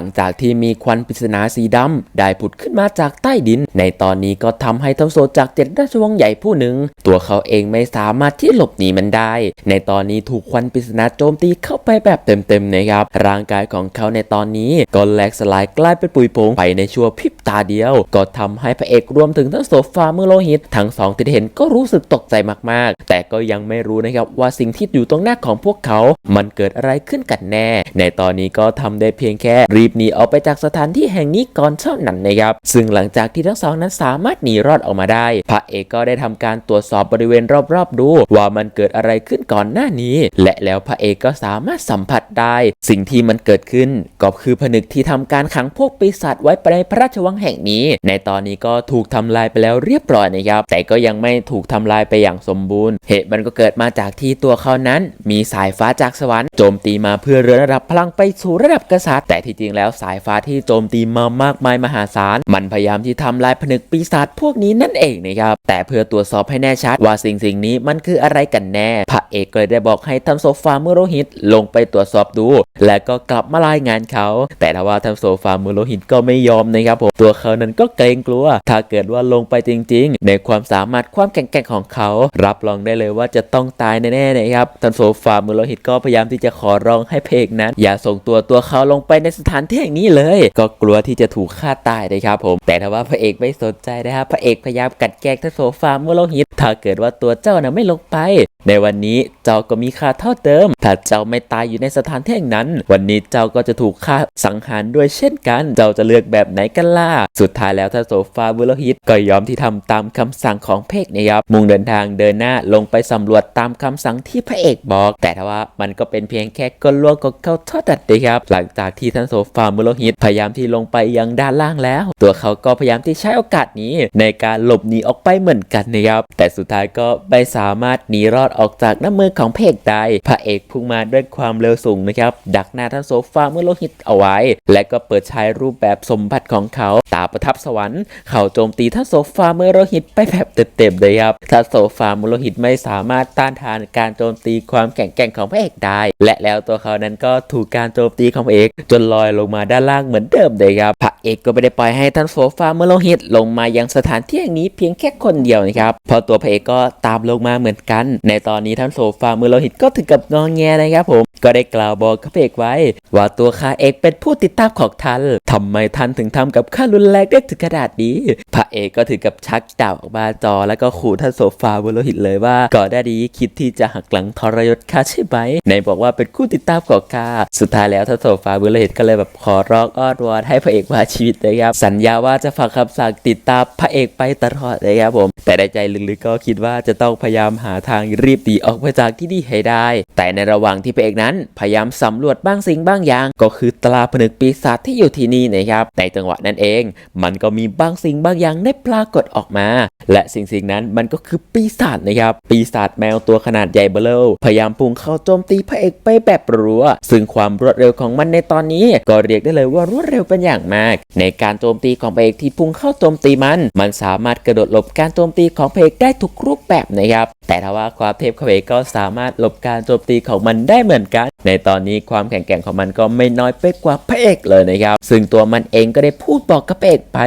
ลังจากที่มีควันปริศนาสีดำได้ผุดขึ้นมาจากใต้ดิน ในตอนนี้ก็ทำให้ทั้งโซจากเจ็ดราชวงศ์ใหญ่ผู้หนึ่ง ตัวเขาเองไม่สามารถที่หลบหนีมันได้ ในตอนนี้ถูกควันปริศนาโจมตีเข้าไปแบบเต็มๆนะครับ ร่างกายของเขาในตอนนี้ก็แหลกสลายกลายเป็นปุยโป่งไปในชั่วพริบตาเดียว ก็ทำให้พระเอกรวมถึงทั้งโซฟาเมื่อโลหิต ทั้งสองที่เห็นก็รู้สึกตกใจมากๆ แต่ก็ยังไม่รู้นะครับว่าสิ่งที่อยู่ตรงหน้าของพวกเขา มันเกิดอะไรขึ้นกันแน่ ในตอนนี้ก็ทำได้เพียงแค่รีบหนีออกไปจากสถานที่แห่งนี้ก่อนเท่านั้นนะครับ ซึ่งหลังจากที่ทั้งสองนั้นสามารถหนีรอดออกมาได้ พระเอกก็ได้ทำการตรวจสอบบริเวณรอบๆ ดู ว่ามันเกิดอะไรขึ้นก่อนหน้านี้ และแล้วพระเอกก็สามารถสัมผัสได้ สิ่งที่มันเกิดขึ้น ก็คือผนึกที่ทำการขังพวกปีศาจไว้ในพระราชวังแห่งนี้ ในตอนนี้ก็ถูกทำลายไปแล้วเรียบร้อยนะครับ แต่ก็ยังไม่ถูกทำลายไปอย่างสมบูรณ์ เหตุมันก็เกิดมาจากที่ตัวเขานั้น มีสายฟ้าจากสวรรค์โจมตีมาเพื่อเรือนระดับพลังไปสู่ระดับกษัตริย์แต่ที่จริงแล้วแล้วสายฟ้าที่โจมตีมามากมายมหาศาล มันพยายามที่ทำลายผนึกปีศาจพวกนี้นั่นเองนะครับ แต่เพื่อตรวจสอบให้แน่ชัดว่าสิ่งสิ่งนี้มันคืออะไรกันแน่ พระเอกก็เลยได้บอกให้ทำโซฟามือโรหิตลงไปตรวจสอบดู และก็กลับมารายงานเขา แต่ถ้าว่าทำโซฟามือโรหิตก็ไม่ยอมนะครับผม ตัวเขานั้นก็เกรงกลัว ถ้าเกิดว่าลงไปจริง ๆ ในความสามารถความแข็งแกร่งของเขา รับรองได้เลยว่าจะต้องตายแน่ๆนะครับทำโซฟามือโรหิตก็พยายามที่จะขอร้องให้เพกนั้น อย่าส่งตัวตัวเขาลงไปในสถานที่แห่งนี้เลย ก็กลัวที่จะถูกฆ่าตายนะครับผม แต่ถ้าว่าพระเอกไม่สนใจนะครับพระเอกพยายามกัดแกงทั้งโซฟาเมื่อโลหิตถ้าเกิดว่าตัวเจ้านะไม่ลงไปในวันนี้เจ้าก็มีค่าเท่าเดิม ถ้าเจ้าไม่ตายอยู่ในสถานที่แห่งนั้น วันนี้เจ้าก็จะถูกฆ่าสังหารด้วยเช่นกัน เจ้าจะเลือกแบบไหนกันล่ะ สุดท้ายแล้วถ้าโซฟาเมื่อโลหิตก็ยอมที่ทำตามคำสั่งของเพกนะครับ มุ่งเดินทางเดินหน้าลงไปสำรวจตามคำสั่งที่พระเอกบอก แต่ว่ามันก็เป็นเพียงแค่กลลวงของเขาท่านั้นเองครับ หลังจากที่ท่านโซฟาเมื่อโลหิตพยายามที่ลงไปยังด้านล่างแล้ว ตัวเขาก็พยายามที่ใช้โอกาสนี้ ในการหลบหนีออกไปเหมือนกันนะครับ แต่สุดท้ายก็ไม่สามารถหนีรอดออกจากน้ำมือของเพกได้พระเอกพุ่งมาด้วยความเร็วสูงนะครับดักหน้าท่านโซฟาเมื่อโลหิตเอาไว้ และก็เปิดใช้รูปแบบสมบัติของเขา ตาประทับสวรรค์เขาโจมตีท่านโซฟาเมื่อโลหิตไปแบบเต็มๆเลยครับท่านโซฟาเมื่อโลหิตไม่สามารถต้านทานการโจมตีความแข็งแกร่งของพระเอกได้ และแล้วตัวเขานั้นก็ถูกการโจมตีของพระเอก จนลอยลงมาด้านล่างเหมือนเดิมเลยครับพระเอกก็ไม่ได้ปล่อยให้ท่านโซฟาเมื่อโลหิตลงมายังสถานที่แห่งนี้เพียงแค่คนเดียวนะครับพอตัวพระเอกก็ตามลงมาเหมือนกัน ในตอนนี้ท่านโซฟามือโลหิตก็ถึงกับงองแงนะครับผม ก็ได้กล่าวบอกกับพระเอกไว้ ว่าตัวข้าเอกเป็นผู้ติดตามของท่านทำไมท่านถึงทำกับข้ารุนแรงได้ถึงขนาดนี้ พระเอกก็ถึงกับชักดาบออกมาจอ แล้วก็ขู่ท่านโซฟามือโลหิตเลยว่าก่อนหน้านี้คิดที่จะหักหลังทรยศข้าใช่ไหมในบอกว่าเป็นคู่ติดตามของข้าสุดท้ายแล้วท่านโซฟามือโลหิตก็เลยแบบขอร้องอ้อนวอนให้พระเอกมาชีวิตนะครับสัญญาว่าจะฝากคำสั่งติดตามพระเอกไปตลอดนะครับผม แต่ในใจลึกๆก็คิดว่าจะต้องพยายามหาทางรีบหนีออกไปจากที่นี่ให้ได้ แต่ในระหว่างที่พระเอกนั้น พยายามสำรวจบ้างสิ่งบางอย่าง ก็คือตราผนึกปีศาจที่อยู่ที่นี่นะครับในจังหวะนั้นเอง มันก็มีบางสิ่งบางอย่างได้ปรากฏออกมา และสิ่งสิ่งนั้นมันก็คือปีศาจนะครับปีศาจแมวตัวขนาดใหญ่เบ้อเร่อพยายามพุ่งเข้าโจมตีพระเอกไปแบบรัวซึ่งความรวดเร็วของมันในตอนนี้ ก็เรียกได้เลยว่ารวดเร็วเป็นอย่างมาก ในการโจมตีของพระเอกที่พุ่งเข้าโจมตีมัน มันสามารถกระโดดหลบการโจมตีของพระเอกได้ทุกรูปแบบนะครับแต่ถ้าว่าความเทพของพระเวก็สามารถหลบการโจมตีของมันได้เหมือนกัน ในตอนนี้ความแข็งแกร่งของมันก็ไม่น้อยไปกว่าพระเอกเลยนะครับ ซึ่งตัวมันเองก็ได้พูดบอกกับพระเอกไป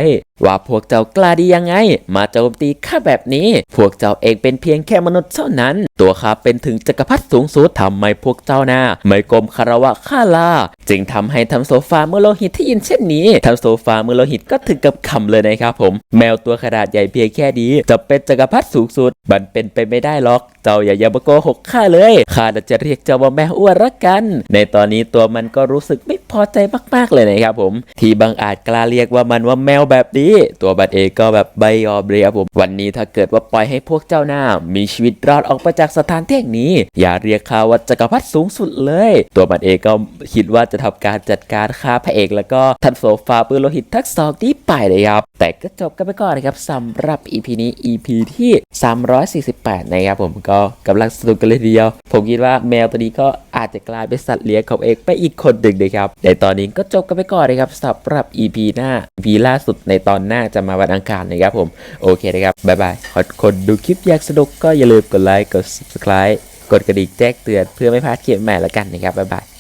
ว่าพวกเจ้ากล้าดียังไง มาโจมตีข้าแบบนี้ พวกเจ้าเองเป็นเพียงแค่มนุษย์เท่านั้น ตัวข้าเป็นถึงจักรพรรดิสูงสุดทำไมพวกเจ้านาไม่กรมคารวะข้าล่ะจึงทำให้ทำโซฟาเมื่อโลหิตที่ยินเช่นนี้ทำโซฟาเมื่อโลหิตก็ถึงกับคำเลยนะครับผม แมวตัวขนาดใหญ่เพียงแค่นี้จะเป็นจักรพรรดิสูงสุดมันเป็นไปไม่ได้หรอก เจ้าอย่ายามาโกหกข้าเลยข้าจะเรียกเจ้าว่าแมวอ้วนละกัน ในตอนนี้ตัวมันก็รู้สึกไม่พอใจมากๆเลยนะครับผม ที่บางอาจกล้าเรียกว่ามันว่าแมวแบบนี้ตัวบัตเองก็แบบใบยอมเลยครับผมวันนี้ถ้าเกิดว่าปล่อยให้พวกเจ้าหน้า มีชีวิตรอดออกไปจากสถานที่แห่งนี้ อย่าเรียกข้าว่าจักรพรรดิสูงสุดเลย ตัวมันเองก็คิดว่าจะทำการจัดการฆ่าพระเอก แล้วก็ท่านโซฟาปืนโลหิตทั้งสองที่ไปเลยครับ แต่ก็จบกันไปก่อนนะครับสำหรับ EP นี้ EP ที่ 348 นะครับผมก็กำลังสนุกกันเลยทีเดียว ผมคิดว่าแมวตัวนี้ก็อาจจะกลายเป็นสัตว์เลี้ยงของเอกไปอีกคนหนึ่งนะครับในตอนนี้ก็จบกันไปก่อนนะครับสำหรับ EP หน้า EP ล่าสุดในตอนอนหน้าจะมาวันอังคารนะครับผมโอเคนะครับบ๊ายบายคนดูคลิปอยากสนุกก็อย่าลืมกดไลค์กด subscribe กดกระดิ่งแจ้งเตือนเพื่อไม่พลาดคลิปใหม่ละกันนะครับบ๊ายบาย